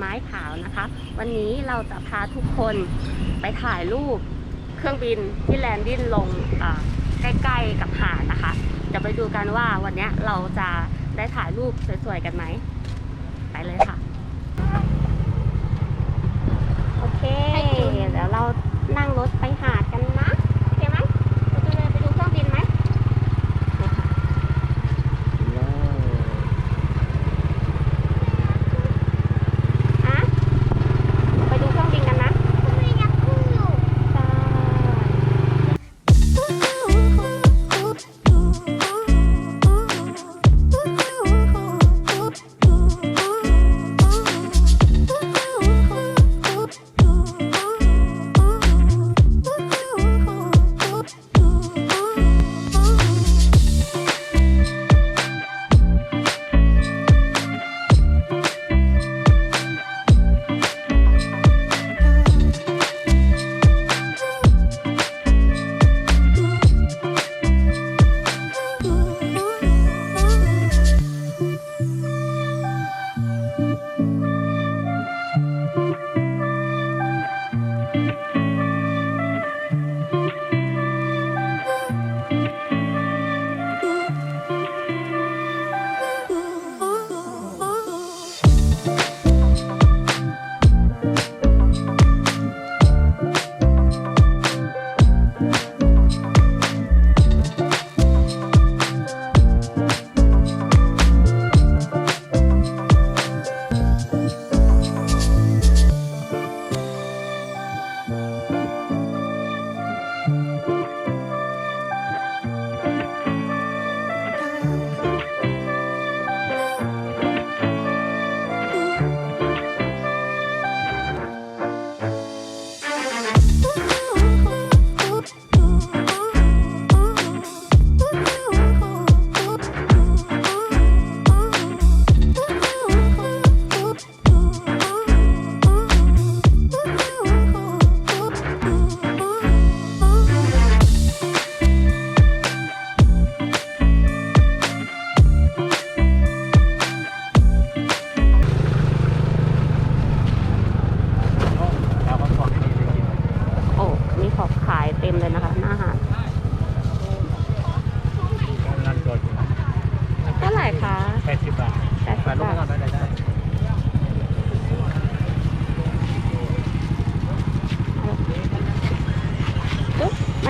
ไม้ขาวนะคะ วันนี้เราจะพาทุกคนไปถ่ายรูปเครื่องบินที่แลนดิ้นลงใกล้ๆกับหาดนะคะจะไปดูกันว่าวันนี้เราจะได้ถ่ายรูปสวยๆกันไหม ไปเลยค่ะ โอเค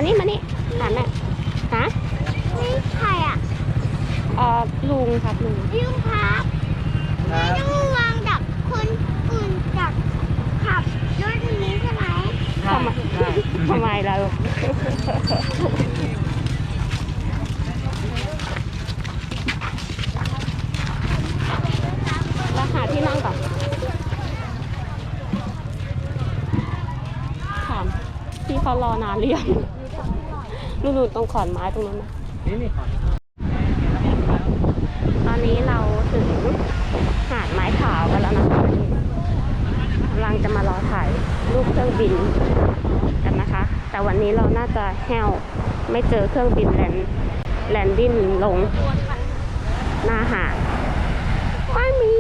มานี่มานี่ถามแม่ฮะนี่ใครอะเอ่อลุงครับลุงลุงครับครัไม่บต้องวางดับคนอื่นจากขับรถคันนี้ใช่ไหมทำไมทำไมเราเราหาที่นั่งก่อนถามพี่เขารอนานหรือยัง นู่นๆตรงขอนไม้ตรงนั้นนะนี่นี่ก่อนตอนนี้เราถึงหาดไม้ขาวกันแล้วนะคะกำลังจะมารอถ่ายรูปเครื่องบินกันนะคะ แต่วันนี้เราน่าจะแห้วไม่เจอเครื่องบินแลนแลนดิ้นลงหน้าหาดไม่มี